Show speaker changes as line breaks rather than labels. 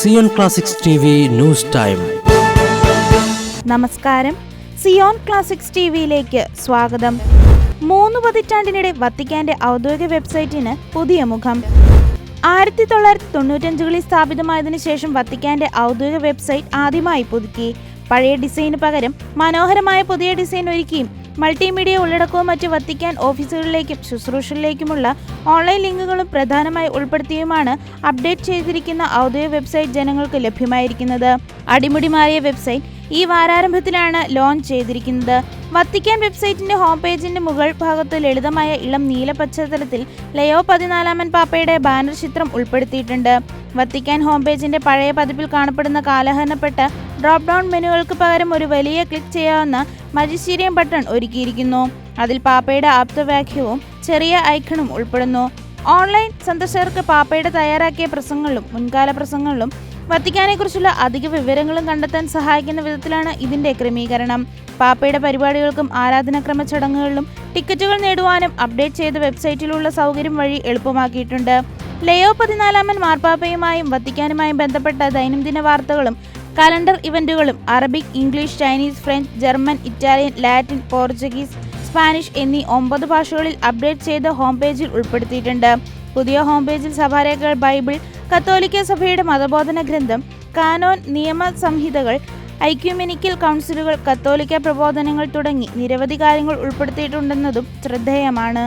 Zion classics T V news time.
നമസ്കാരം. Zion classics T സ്വാഗതം. മൂന്ന് പതിറ്റാണ്ടിനിടെ വത്തിക്കാന്റെ ഔദ്യോഗിക വെബ്സൈറ്റിന് പുതിയ മുഖം. ആയിരത്തി തൊള്ളായിരത്തി തൊണ്ണൂറ്റഞ്ചുകളിൽ സ്ഥാപിതമായതിനു ശേഷം വത്തിക്കാന്റെ ഔദ്യോഗിക വെബ്സൈറ്റ് ആദ്യമായി പുതുക്കി. പഴയ ഡിസൈന് പകരം മനോഹരമായ പുതിയ ഡിസൈൻ ഒരുക്കിയും മൾട്ടിമീഡിയ ഉള്ളടക്കവും മറ്റ് വത്തിക്കാൻ ഓഫീസുകളിലേക്കും ശുശ്രൂഷകളിലേക്കുമുള്ള ഓൺലൈൻ ലിങ്കുകളും പ്രധാനമായി ഉൾപ്പെടുത്തിയുമാണ് അപ്ഡേറ്റ് ചെയ്തിരിക്കുന്ന ഔദ്യോഗിക വെബ്സൈറ്റ് ജനങ്ങൾക്ക് ലഭ്യമായിരിക്കുന്നത്. അടിമുടി മാറിയ വെബ്സൈറ്റ് ഈ വാരാരംഭത്തിലാണ് ലോഞ്ച് ചെയ്തിരിക്കുന്നത്. വത്തിക്കാൻ വെബ്സൈറ്റിന്റെ ഹോം പേജിന്റെ മുകൾ ഭാഗത്ത് ലളിതമായ ഇളം നീല പശ്ചാത്തലത്തിൽ ലയോ പതിനാലാമൻ പാപ്പയുടെ ബാനർ ചിത്രം ഉൾപ്പെടുത്തിയിട്ടുണ്ട്. വത്തിക്കാൻ ഹോം പേജിന്റെ പഴയ പതിപ്പിൽ കാണപ്പെടുന്ന കാലഹരണപ്പെട്ട ഡ്രോപ്പ് ഡൗൺ മെനുകൾക്ക് പകരം ഒരു വലിയ ക്ലിക്ക് ചെയ്യാവുന്ന മജിസ്റ്റീരിയം ബട്ടൺ ഒരുക്കിയിരിക്കുന്നു. അതിൽ പാപ്പയുടെ ആപ്തവാക്യവും ചെറിയ ഐക്കണും ഉൾപ്പെടുന്നു. ഓൺലൈൻ സന്ദർശകർക്ക് പാപ്പയുടെ തയ്യാറാക്കിയ പ്രസംഗങ്ങളും മുൻകാല പ്രസംഗങ്ങളും വത്തിക്കാനെക്കുറിച്ചുള്ള അധിക വിവരങ്ങളും കണ്ടെത്താൻ സഹായിക്കുന്ന വിധത്തിലാണ് ഇതിന്റെ ക്രമീകരണം. പാപ്പയുടെ പരിപാടികൾക്കും ആരാധനാക്രമ ചടങ്ങുകളിലും ടിക്കറ്റുകൾ നേടുവാനും അപ്ഡേറ്റ് ചെയ്ത വെബ്സൈറ്റിലുള്ള സൗകര്യം വഴി എളുപ്പമാക്കിയിട്ടുണ്ട്. ലയോ പതിനാലാമൻ മാർപ്പാപ്പയുമായും വത്തിക്കാനുമായും ബന്ധപ്പെട്ട ദൈനംദിന വാർത്തകളും calendar ഇവന്റുകളും Arabic English Chinese French German Italian Latin Portuguese Spanish എന്നീ ഒമ്പത് ഭാഷകളിൽ അപ്ഡേറ്റ് ചെയ്ത ഹോം പേജിൽ ഉൾപ്പെടുത്തിയിട്ടുണ്ട്. പുതിയ ഹോം പേജിൽ സഭാരേഖകൾ ബൈബിൾ കത്തോലിക്ക സഭയുടെ മതബോധന ഗ്രന്ഥം കാനോൻ നിയമ സംഹിതകൾ ഐക്യുമെനിക്കൽ കൗൺസിലുകൾ കത്തോലിക്ക പ്രബോധനങ്ങൾ തുടങ്ങി നിരവധി കാര്യങ്ങൾ ഉൾപ്പെടുത്തിയിട്ടുണ്ടെന്നതും ശ്രദ്ധേയമാണ്.